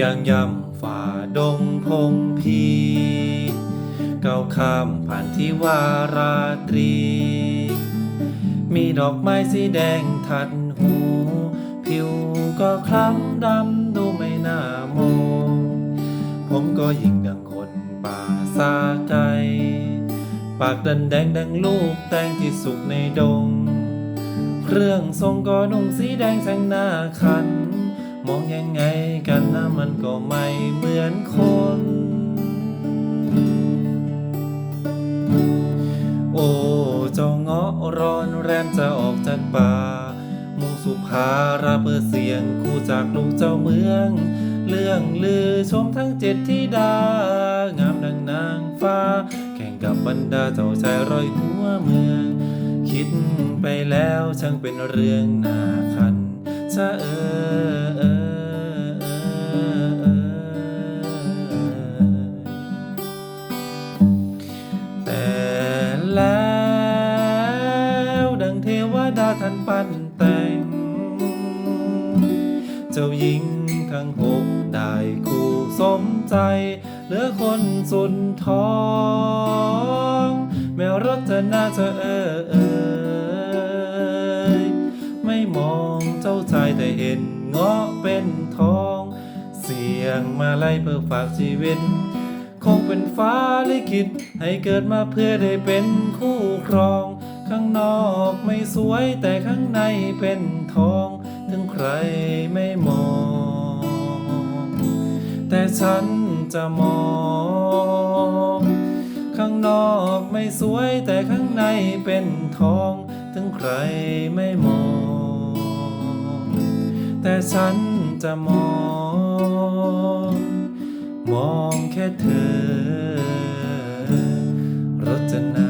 ย่างย่ำฝ่าดงพงพีก้าวข้ามผ่านที่วาราตรี มีดอกไม้สีแดงทัดหู ผิวก็คล้ำดำดูไม่น่ามองผมก็ยิ่งดังคนป่าซาไกปากดันแดงดังลูกแตงที่สุกในดง เครื่องทรงก็นุ่งสีแดงแสงหน้าคัน มองยังไงกันนะมันก็ไม่เหมือนคน โอ้เจ้าเงาะร้อนแรมจะออกจากป่า มุงสุภาราเบอร์เสียงคู่จากลูกเจ้าเมือง เรื่องลือชมทั้งเจ็ดที่ดา งามดังนางฟ้า แข่งกับบรรดาเจ้าชายร้อยหัวเมือง คิดไปแล้วช่างเป็นเรื่องน่าคันชะเออ แล้ว ดังเทวดาท่านปั้นแต่ง เจ้าหญิงทั้งหกได้คู่สมใจ เหลือคนสุดท้องแมวรถนาเธอเออเอยไม่มองเจ้าชายแต่เห็นเงาะเป็นทอง เสียงมาไล่เพื่อฝากชีวิต งเป็นฟ้าลิขิต ให้เกิดมาเพื่อได้เป็นคู่ครอง ข้างนอกไม่สวยแต่ข้างในเป็นทอง ถึงใครไม่มอง แต่ฉันจะมอง ข้างนอกไม่สวยแต่ข้างในเป็นทอง ถึงใครไม่มอง แต่ฉันจะมอง มองแค่เธอรจนา